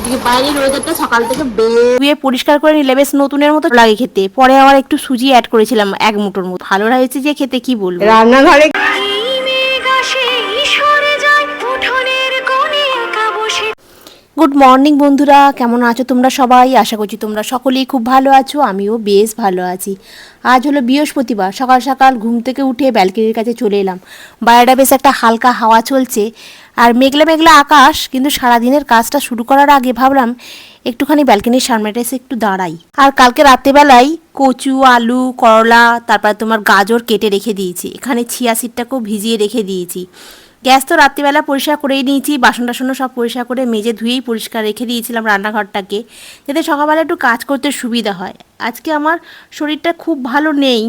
আজকে বাইরের ওয়েদারটা সকাল থেকে বেশ ধুয়ে পরিষ্কার করে নিলে বেশ নতুনের মতো লাগে খেতে। পরে আবার একটু সুজি অ্যাড করেছিলাম এক মুঠোর মতো। ভালো হয়েছে যে খেতে কি বলব? রান্নাঘরে গুড মর্নিং বন্ধুরা। কেমন আছো তোমরা সবাই? আশা করছি তোমরা সকলেই খুব ভালো আছো, আমিও বেশ ভালো আছি। আজ হলো বৃহস্পতিবার, সকাল সকাল ঘুম থেকে উঠে ব্যালকনির কাছে চলে এলাম। বাইরেটা বেশ একটা হালকা হাওয়া চলছে, আর মেঘলা মেঘলা আকাশ, কিন্তু সারাদিনের কাজটা শুরু করার আগে ভাবলাম একটুখানি ব্যালকনির সামনেটা এসে একটু দাঁড়াই। আর কালকে রাত্রেবেলায় কচু, আলু, করলা, তারপর তোমার গাজর কেটে রেখে দিয়েছি। এখানে ছিয়া সিটটাকেও ভিজিয়ে রেখে দিয়েছি। গ্যাস তো রাত্রিবেলা পরিষ্কার করেই নিয়েছি বাসন টাসনও সব পরিষ্কার করে মেজে ধুয়েই পরিষ্কার রেখে দিয়েছিলাম রান্নাঘরটাকে, যাতে সকালবেলা একটু কাজ করতে সুবিধা হয়। আজকে আমার শরীরটা খুব ভালো নেই,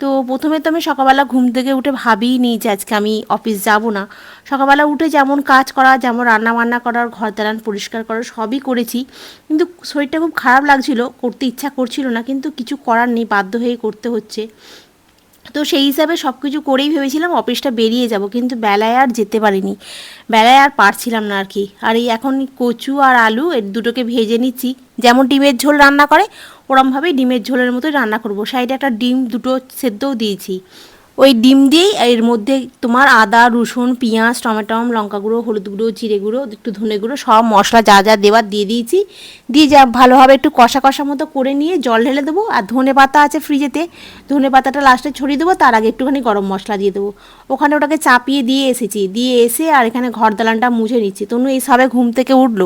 তো প্রথমে তো আমি সকালবেলা ঘুম থেকে উঠে ভাবিই নি যে আজকে আমি অফিস যাব না। সকালবেলা উঠে যেমন কাজ করা, যেমন রান্না বান্না করার ঘর দালান পরিষ্কার করা, সবই করেছি। কিন্তু শরীরটা খুব খারাপ লাগছিল, করতে ইচ্ছা করছিল না, কিন্তু কিছু করার নেই, বাধ্য হয়ে করতে হচ্ছে। তো সেই হিসাবে সব কিছু করেই ভেবেছিলাম অফিসটা বেরিয়ে যাব, কিন্তু বেলায় আর যেতে পারিনি। বেলায় আর পারছিলাম না আর কি। আর এই এখন কচু আর আলু এর দুটোকে ভেজে নিচ্ছি। যেমন ডিমের ঝোল রান্না করে, ওরমভাবেই ডিমের ঝোলের মতোই রান্না করব। সাইডে একটা ডিম দুটো সেদ্ধও দিয়েছি। ওই ডিম দিয়েই এর মধ্যে তোমার আদা, রসুন, পেঁয়াজ টমেটম লঙ্কা গুঁড়ো, হলুদ গুঁড়ো, জিরে গুঁড়ো, একটু ধনে গুঁড়ো, সব মশলা যা যা দেওয়ার দিয়ে দিয়েছি। দিয়ে যা ভালোভাবে একটু কষা কষা মতো করে নিয়ে জল ঢেলে দেবো। আর ধনে পাতা আছে ফ্রিজেতে, ধনে পাতাটা লাস্টে ছড়িয়ে দেবো, তার আগে একটুখানি গরম মশলা দিয়ে দেবো। ওখানে ওটাকে চাপিয়ে দিয়ে এসেছি। দিয়ে এসে আর এখানে ঘর দালানটা মুছে নিচ্ছি। তনু এই সবে ঘুম থেকে উঠল।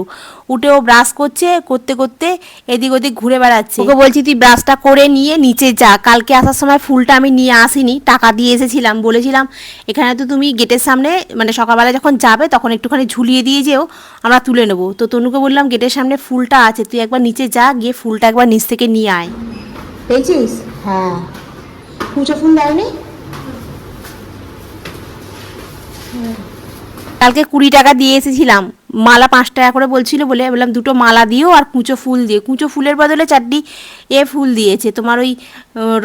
উঠে ও ব্রাশ করছে, করতে করতে এদিক ওদিক ঘুরে বেড়াচ্ছে। ওকে বলছি তুই ব্রাশটা করে নিয়ে নিচে যা। কালকে আসার সময় ফুলটা আমি নিয়ে আসিনি, টাকা দিয়ে এসেছিলাম বলেছিলাম এখানে তো তুমি গেটের সামনে মানে সকালবেলা যখন যাবে তখন একটুখানি ঝুলিয়ে দিয়ে যেও আমরা তুলে নেব। তো তনুকে বললাম গেটের সামনে ফুলটা আছে তুই একবার নিচে যা গিয়ে ফুলটা একবার নিচ থেকে নিয়ে আয়। পেয়েছিস? হ্যাঁ। কুচো ফুল দেয়নি? কালকে কুড়ি টাকা দিয়ে এসেছিলাম। মালা পাঁচ টাকা করে বলছিল বলে বললাম, দুটো মালা দিও আর কুঁচো ফুল দিয়ে কুঁচো ফুলের বদলে চারটি এ ফুল দিয়েছে, তোমার ওই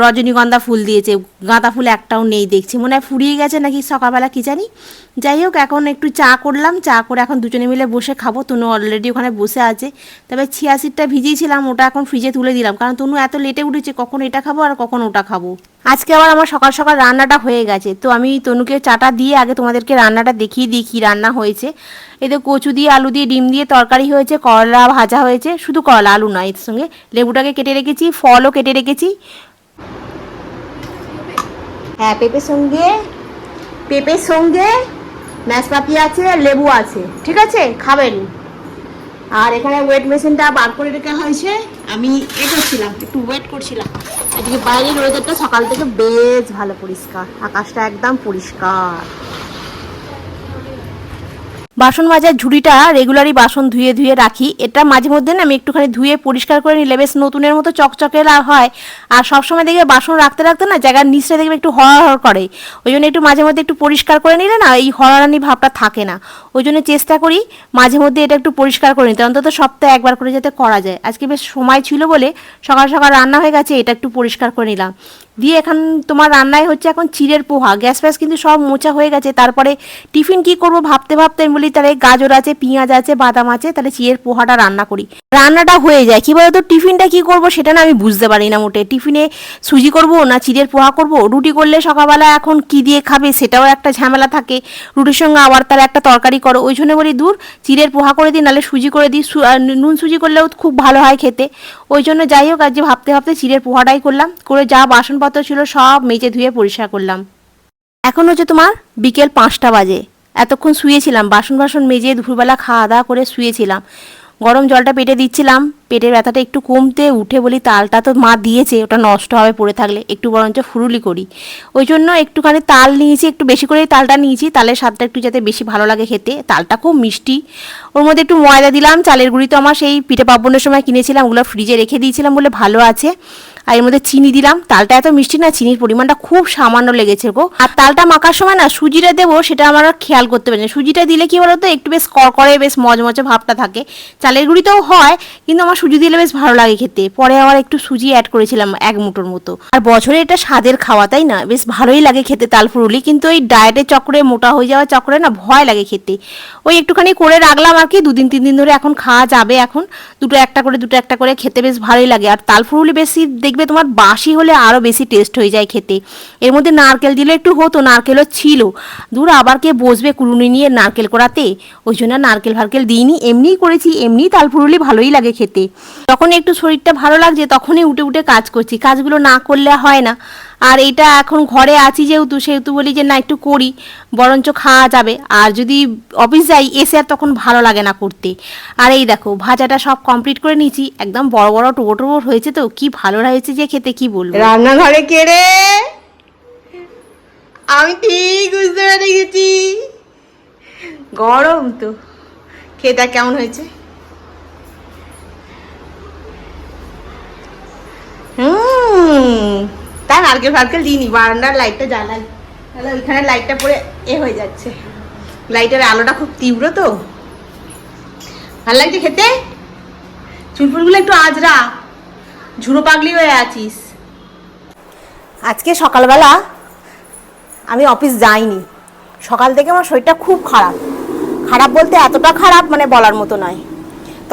রজনীগন্ধা ফুল দিয়েছে। গাঁদা ফুল একটাও নেই দেখছি। মনে হয় ফুরিয়ে গেছে নাকি সকালবেলা কি জানি? যাই হোক, এখন একটু চা করলাম। চা করে এখন দুজনে মিলে বসে খাব। তনু অলরেডি ওখানে বসে আছে। তবে ছিয়াশিটা ভিজিয়েছিলাম, ওটা এখন ফ্রিজে তুলে দিলাম। কারণ তনু এত লেটে উঠেছে, কখন এটা খাব আর কখন ওটা খাব? আজকে আবার আমার সকাল সকাল রান্নাটা হয়ে গেছে। তো আমি তনুকে চাটা দিয়ে আগে তোমাদেরকে রান্নাটা দেখিয়ে দিই কী রান্না হয়েছে। এতে কচু দিয়ে, আলু দিয়ে, ডিম দিয়ে তরকারি হয়েছে, করলা ভাজা হয়েছে, শুধু করলা, আলু নয় এর সঙ্গে। লেবুটাকে কেটে রেখেছি, ফলও কেটে রেখেছি। হ্যাঁ পেঁপের সঙ্গে পেঁপের সঙ্গে নাশপাতি আছে লেবু আছে। ঠিক আছে? খাবেন। আর এখানে ওয়েট মেশিনটা বার করে রেখা হয়েছে। আমি এ করছিলাম, একটু ওয়েট করছিলাম। এদিকে বাইরের ওয়েদারটা সকাল থেকে বেশ ভালো পরিষ্কার, আকাশটা একদম পরিষ্কার। বাসন মাজার ঝুড়িটা রেগুলারই বাসন ধুয়ে ধুয়ে রাখি। এটা মাঝে মধ্যে না আমি একটুখানি ধুয়ে পরিষ্কার করে নিলে বেশ নতুনের মতো চকচকে হয়। আর সবসময় দেখবে বাসন রাখতে রাখতে না জায়গার নিচটা দেখবে একটু হর করে। ওই জন্য একটু মাঝে মধ্যে একটু পরিষ্কার করে নিলে না এই হরানি ভাবটা থাকে না। ওই জন্য চেষ্টা করি মাঝে মধ্যে এটা একটু পরিষ্কার করে নিতে। অন্তত সপ্তাহে একবার করে যাতে করা যায়। আজকে বেশ সময় ছিল বলে সকাল সকাল রান্না হয়ে গেছে, এটা একটু পরিষ্কার করে নিলাম। দিয়ে এখন তোমার রান্নায় হচ্ছে এখন চিড়ের পোহা। গ্যাস ফ্যাস কিন্তু সব মোচা হয়ে গেছে। তারপরে টিফিন কি করব ভাবতে ভাবতে আমি বলি, তাহলে গাজর আছে, পেঁয়াজ আছে, বাদাম আছে, তাহলে চিড়ের পোহাটা রান্না করি। রান্নাটা হয়ে যায়। কি বলতো, টিফিনটা কি করব সেটা না আমি বুঝতে পারি না মোটে। টিফিনে সুজি করব না চিড়ের পোহা করব? রুটি করলে সকালবেলা এখন কি দিয়ে খাবে সেটাও একটা ঝামেলা থাকে। রুটির সঙ্গে আবার তার একটা তরকারি করো। ওই জন্য বলি, দূর চিড়ের পোহা করে দিই, নাহলে সুজি করে দিই। নুন সুজি করলেও খুব ভালো হয় খেতে। ওই জন্য যাই হোক আজ ভাবতে ভাবতে চিড়ের পোহাটাই করলাম। করে যা বাসনপত্র ছিল, সব মেজে ধুয়ে পরিষ্কার করলাম। এখন হচ্ছে তোমার বিকেল পাঁচটা বাজে। এতক্ষণ শুয়েছিলাম, বাসন বাসন মেজে দুপুরবেলা খাওয়া দাওয়া করে শুয়েছিলাম। গরম জলটা পেটে দিচ্ছিলাম, পেটের ব্যথাটা একটু কমতে উঠে বলি তালটা তো মা দিয়েছে, ওটা নষ্ট হবে পড়ে থাকলে, একটু বরঞ্চ ফুরুলি করি। ওই জন্য একটুখানি তাল নিয়েছি, একটু বেশি করেই তালটা নিয়েছি, তালের স্বাদটা একটু যাতে বেশি ভালো লাগে খেতে, তালটা খুব মিষ্টি। ওর মধ্যে একটু ময়দা দিলাম, চালের গুঁড়ি তো আমার সেই পিঠে পার্বণের সময় কিনেছিলাম, ওগুলো ফ্রিজে রেখে দিয়েছিলাম বলে ভালো আছে। আর এর মধ্যে চিনি দিলাম। তালটা এত মিষ্টি না, চিনির পরিমাণটা খুব সামান্য লেগেছে গো। আর তালটা মাখার সময় না, সুজিটা দেবো, সেটা আমার খেয়াল করতে পারি না। সুজিটা দিলে কি বলতো, একটু বেশ করকরে বেশ মজমজে ভাবটা থাকে। চালের গুঁড়িতেও হয়, কিন্তু আমার সুজি দিলে বেশ ভালো লাগে খেতে। পরে আবার একটু সুজি অ্যাড করেছিলাম, এক মুঠোর মতো। আর বছরে এটা স্বাদের খাওয়া, তাই না? বেশ ভালোই লাগে খেতে তাল ফুরুলি কিন্তু ওই ডায়েটের চক্রে মোটা হয়ে যাওয়ার চক্রে না ভয় লাগে খেতে। ওই একটুখানি করে রাখলাম আর কি, দুদিন, তিন দিন ধরে এখন খাওয়া যাবে এখন। দুটো একটা করে, দুটো একটা করে খেতে বেশ ভালোই লাগে। আর তাল ফুরুলি বেশি দেখবে তোমার বাসি হলে আরও বেশি টেস্ট হয়ে যায় খেতে। এর মধ্যে নারকেল দিলে একটু হতো, নারকেলও ছিল। দূর আবার কে বসবে কুড়ুনি নিয়ে নারকেল করাতে? ওই জন্য নারকেল ফারকেল দিইনি, এমনিই করেছি, এমনিই তাল ফুরুলি ভালোই লাগে খেতে। যখন একটু শরীরটা ভালো লাগছে, তখনই উঠে উঠে কাজ করছি। কাজগুলো না করলে হয় না। আর এটা এখন ঘরে আছি যেহেতু, সেহেতু বলি যে না, একটু করি, বরঞ্চ খাওয়া যাবে। আর যদি অফিস যাই, এসে আর তখন ভালো লাগে না করতে। আর এই দেখো, ভাজাটা সব কমপ্লিট করে নিয়েছি। একদম বড় বড় টোবো টোবো হয়েছে তো, কি ভালো হয়েছে যে খেতে, কি বলব? রান্নাঘরে কে রে? আমি ঠিক বুঝতে পেরে গেছি। গরম তো। দেখ কেমন হয়েছে। হুম। তা নারকেল ফারকেল দিইনি বারান্দার লাইটটা জ্বালাই। তাহলে ওইখানে লাইটটা পরে এ হয়ে যাচ্ছে। লাইটের আলোটা খুব তীব্র তো। ভালো লাগছে খেতে? চুলফুলগুলো একটু আজরা ঝুড়ো পাগলি হয়ে আছিস। আজকে সকালবেলা আমি অফিস যাইনি। সকাল থেকে আমার শরীরটা খুব খারাপ। খারাপ বলতে এতটা খারাপ মানে বলার মতো নয়।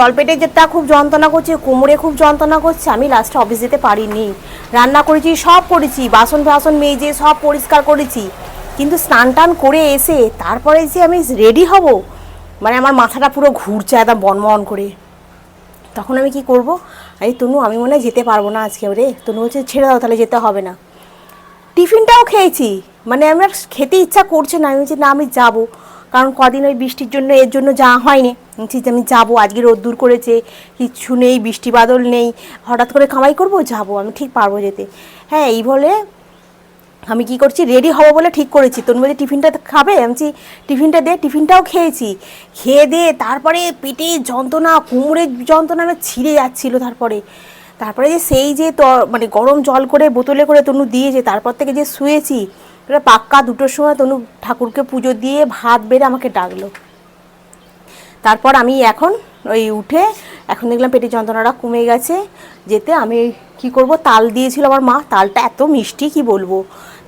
তলপেটে যেটা খুব যন্ত্রণা করছে, কোমরে খুব যন্ত্রণা করছে, আমি লাস্টে অফিস যেতে পারিনি। রান্না করেছি, সব করেছি, বাসন ফাসন মেজে সব পরিষ্কার করেছি। কিন্তু স্নান টান করে এসে তারপরে যে আমি রেডি হব মানে আমার মাথাটা পুরো ঘুরছে একদম বনবন করে। তখন আমি কি করব? আরে তনু, আমি মনে হয় যেতে পারব না আজকে রে তনু হচ্ছে ছেড়ে দাও, তাহলে যেতে হবে না। টিফিনটাও খেয়েছি মানে আমার খেতে ইচ্ছা করছে না। আমি বলছি, না, আমি যাব। কারণ কদিন ওই বৃষ্টির জন্য, এর জন্য যাওয়া হয়নি। যে আমি যাব, আজকে রোদ্দুর করেছে কিচ্ছু নেই, বৃষ্টি বাদল নেই। হঠাৎ করে কামাই করব, যাব, আমি ঠিক পারব যেতে। হ্যাঁ এই বলে আমি কি করছি রেডি হব বলে ঠিক করেছি। তোর বলছি, টিফিনটা খাবে? আমি টিফিনটা দে, টিফিনটাও খেয়েছি। খেয়ে দিয়ে তারপরে পেটে যন্ত্রণা কোমরের যন্ত্রণা আমার ছিঁড়ে যাচ্ছিল তারপরে। তারপরে যে সেই যে ত- মানে গরম জল করে, বোতলে করে তনু দিয়েছে, তারপর থেকে যে শুয়েছি এবার পাক্কা দুটোর সময় তনু ঠাকুরকে পুজো দিয়ে ভাত বেড়ে আমাকে ডাকলো। তারপর আমি এখন ওই উঠে এখন দেখলাম পেটের যন্ত্রণাটা কমে গেছে। যেতে আমি কি করব? তাল দিয়েছিল আমার মা। তালটা এত মিষ্টি, কি বলব?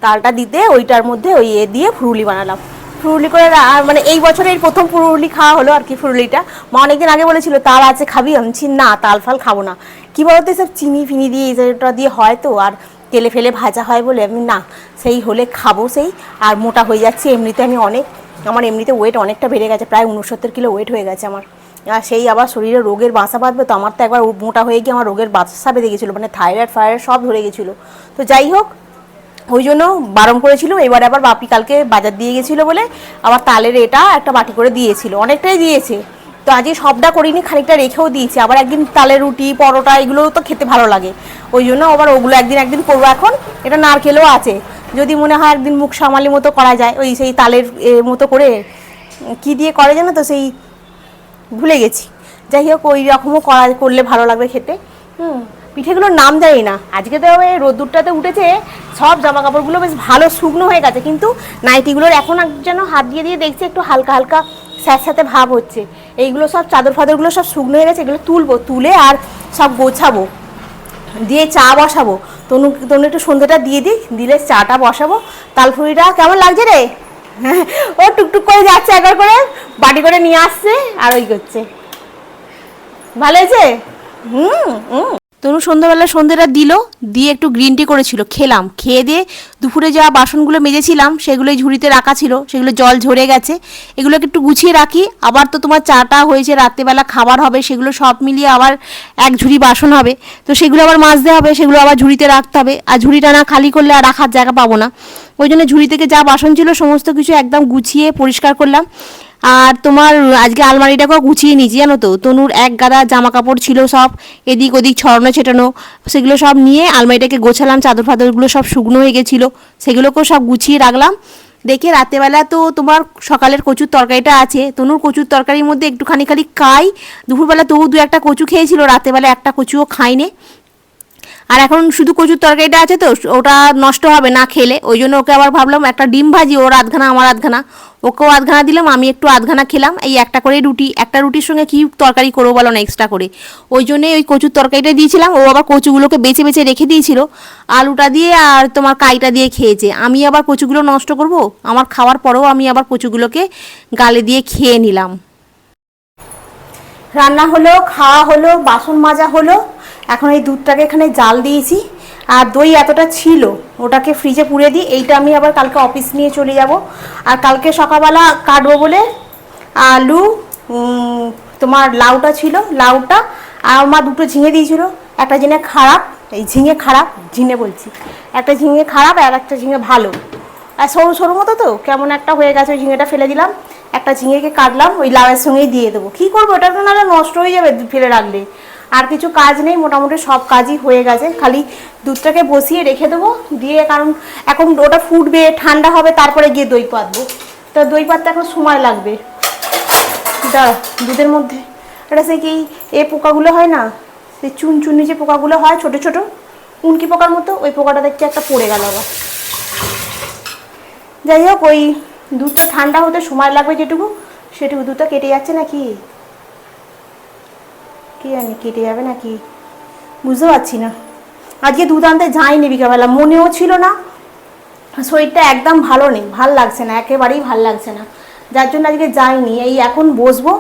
তালটা দিতে ওইটার মধ্যে ওই এ দিয়ে ফুরুলি বানালাম। ফুরুলি করে মানে এই বছরে এই প্রথম ফুরুলি খাওয়া হলো আর কি ফুরুলিটা। মা অনেকদিন আগে বলেছিল, তাল আছে, খাবি? আমি না, তাল ফাল খাব না। কি বলতো সব চিনি ফিনি দিয়ে এইটা দিয়ে হয় তো। আর তেলে ফেলে ভাজা হয় বলে আমি না, সেই হলে খাব সেই, আর মোটা হয়ে যাচ্ছে, এমনিতে আমি অনেক, আমার এমনিতে ওয়েট অনেকটা বেড়ে গেছে, প্রায় উনসত্তর কিলো ওয়েট হয়ে গেছে আমার। আর সেই আবার শরীরে রোগের বাসা বাঁধবে, তো আমার তো একবার মোটা হয়ে গিয়ে আমার রোগের বাসা বেঁধে গেছিল মানে থাইরয়েড, ফাইরয়েড সব ধরে গেছিল। তো যাই হোক, ওই জন্য বারণ করেছিল, এবার আবার বাপি কালকে বাজার দিয়ে গেছিল বলে আবার তালের এটা একটা বাটি করে দিয়েছিল, অনেকটাই দিয়েছে। তো আজকে সবটা করিনি, খানিকটা রেখেও দিয়েছি, আবার একদিন তালের রুটি, পরোটা, এগুলো তো খেতে ভালো লাগে। ওই জন্য আবার ওগুলো একদিন একদিন করব। এখন এটা নারকেলও আছে। যদি মনে হয় একদিন মুখ সামালি মতো করা যায়, ওই সেই তালের মতো করে, কি দিয়ে করে জানো তো, সেই ভুলে গেছি। যাই হোক, ওই রকমও করা, করলে ভালো লাগবে খেতে। হুম, পিঠেগুলোর নাম জানি না। আজকে তো ওই রোদ্দুরটাতে উঠেছে, সব জামা কাপড়গুলো বেশ ভালো শুকনো হয়ে গেছে, কিন্তু নাইটিগুলোর এখন যেন হাত দিয়ে দিয়ে দেখছি, একটু হালকা হালকা স্যাঁতস্যাঁতে ভাব হচ্ছে। এইগুলো সব চাদর ফাদরগুলো সব শুকনো হয়ে গেছে, এগুলো তুলবো, তুলে আর সব গোছাবো। দিয়ে চা বসাবো। তনু তনু একটু সন্ধ্যাটা দিয়ে দিই, দিলে চাটা বসাবো। তালফুরিটা কেমন লাগছে রে? ও টুকটুক করে যাচ্ছে একবার করে, বাটি করে নিয়ে আসছে আর ওই করছে। ভালো হয়েছে? হুম হুম। তনু সন্ধ্যাবেলা সন্ধ্যেটা দিল, দিয়ে একটু গ্রিন টি করেছিল, খেলাম। খেয়ে দিয়ে দুপুরে যা বাসনগুলো মেজেছিলাম, সেগুলোই ঝুড়িতে রাখা ছিল, সেগুলো জল ঝরে গেছে। এগুলোকে একটু গুছিয়ে রাখি। আবার তো তোমার চাটা হয়েছে, রাত্রেবেলা খাবার হবে, সেগুলো সব মিলিয়ে আবার এক ঝুড়ি বাসন হবে। তো সেগুলো আবার মাজতে হবে, সেগুলো আবার ঝুড়িতে রাখতে হবে। আর ঝুড়িটা না খালি করলে আর রাখার জায়গা পাবো না। ওই জন্য ঝুড়ি থেকে যা বাসন ছিল সমস্ত কিছু একদম গুছিয়ে পরিষ্কার করলাম। আর তোমার আজকে আলমারিটাকেও গুছিয়ে নিয়েছি, জানো তো? তনুর এক গাদা জামা কাপড় ছিল সব, এদিক ওদিক ছড়ানো ছেটানো, সেগুলো সব নিয়ে আলমারিটাকে গোছালাম, চাদর ফাদরগুলো সব শুকনো হয়ে গেছিল, সেগুলোকেও সব গুছিয়ে রাখলাম। দেখে রাতেবেলা তো তোমার সকালের কচুর তরকারিটা আছে, তনুর কচুর তরকারির মধ্যে একটুখানি খালি খাই দুপুরবেলা তবু দু একটা কচু খেয়েছিল রাতেবেলা একটা কচুও খাইনি আর এখন শুধু কচুর তরকারিটা আছে তো, ওটা নষ্ট হবে না খেলে। ওই জন্য ওকে আবার ভাবলাম একটা ডিম ভাজি, ওর আধখানা, আমার আধখানা। ওকেও আধখানা দিলাম, আমি একটু আধখানা খেলাম। এই একটা করে রুটি, একটা রুটির সঙ্গে কি তরকারি করব বলো না এক্সট্রা করে। ওই জন্যই ওই কচুর তরকারিটা দিয়েছিলাম, ও আবার কচুগুলোকে বেছে বেছে রেখে দিয়েছিল। আলুটা দিয়ে আর তোমার কাইটা দিয়ে খেয়েছে। আমি আবার কচুগুলো নষ্ট করব? আমার খাওয়ার পরেও আমি আবার কচুগুলোকে গালে দিয়ে খেয়ে নিলাম। রান্না হলো, খাওয়া হলো, বাসন মাজা হলো। এখন এই দুধটাকে এখানে জাল দিয়েছি। আর দই এতটা ছিল, ওটাকে ফ্রিজে পুড়ে দিই এইটা আমি আবার কালকে অফিস নিয়ে চলে যাব। আর কালকে সকালবেলা কাটবো বলে আলু তোমার লাউটা ছিল, লাউটা আর আমার দুটো ঝিঙে দিয়েছিল। একটা ঝিঙে খারাপ, এই ঝিঙে খারাপ, ঝিঙে বলছি। একটা ঝিঙে খারাপ আর একটা ঝিঙে ভালো। আর সরু সরু মতো তো, কেমন একটা হয়ে গেছে, ওই ঝিঙেটা ফেলে দিলাম। একটা ঝিঙেকে কাটলাম, ওই লাউয়ের সঙ্গেই দিয়ে দেবো। কী করব? ওটা তো নাহলে নষ্ট হয়ে যাবে ফেলে রাখলে। আর কিছু কাজ নেই, মোটামুটি সব কাজই হয়ে গেছে। খালি দুধটাকে বসিয়ে রেখে দেবো, দিয়ে কারণ এখন ওটা ফুটবে, ঠান্ডা হবে, তারপরে গিয়ে দই পাতবো। তো দই পাততে এখন সময় লাগবে। দাঁড়া, দুধের মধ্যে। এটা সে কি এ পোকাগুলো হয় না? সেই চুনচুনি যে পোকাগুলো হয় ছোট ছোট, উনকি পোকার মতো, ওই পোকাটা দেখছি একটা পড়ে গেল আবার। যাই হোক, ওই দুধটা ঠান্ডা হতে সময় লাগবে যেটুকু, সেটুকু দুধটা কেটে যাচ্ছে নাকি? কি জানি কেটে যাবে নাকি? বুঝতে পারছি না। আজকে দুধ আনতে যাইনি বিকালবেলা, মনেও ছিল না। শরীরটা একদম ভালো নেই, ভালো লাগছে না, একেবারেই ভালো লাগছে না। যার জন্য আজকে যাইনি, এই এখন বসবো,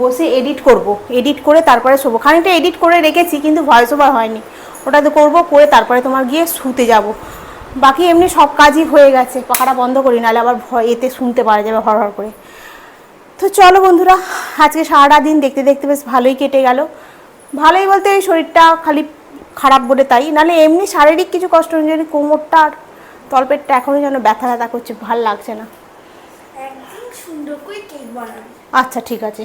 বসে এডিট করব। এডিট করে তারপরে শোবো। খানিকটা এডিট করে রেখেছি, কিন্তু ভয়েস ওভার হয়নি। ওটা তো করব, করে তারপরে তোমার গিয়ে শুতে যাব। বাকি এমনি সব কাজই হয়ে গেছে, পাখাটা বন্ধ করি, নাহলে আবার ভয়, এতে শুনতে পারা যাবে হর হর করে। তো চলো বন্ধুরা আজকে সারাটা দিন দেখতে দেখতে বেশ ভালোই কেটে গেল। ভালোই বলতে এই শরীরটা খালি খারাপ বলে তাই। নাহলে এমনি শারীরিক কিছু কষ্ট যদি কোমরটা আর তলপেটটা এখনই যেন ব্যথা ব্যথা করছে ভালো লাগছে না। আচ্ছা ঠিক আছে।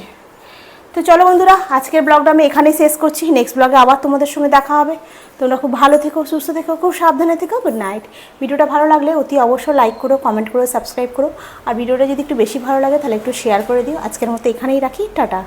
তো চলো বন্ধুরা, আজকের ব্লগটা আমি এখানেই শেষ করছি। নেক্সট ব্লগে আবার তোমাদের সঙ্গে দেখা হবে। তোমরা খুব ভালো থেকো, সুস্থ থেকো, খুব সাবধানে থেকো। গুড নাইট ভিডিওটা ভালো লাগলে অতি অবশ্যই লাইক করো কমেন্ট করো সাবস্ক্রাইব করো। আর ভিডিওটা যদি একটু বেশি ভালো লাগে, তাহলে একটু শেয়ার করে দিও। আজকের মতো এখানেই রাখি। টাটা।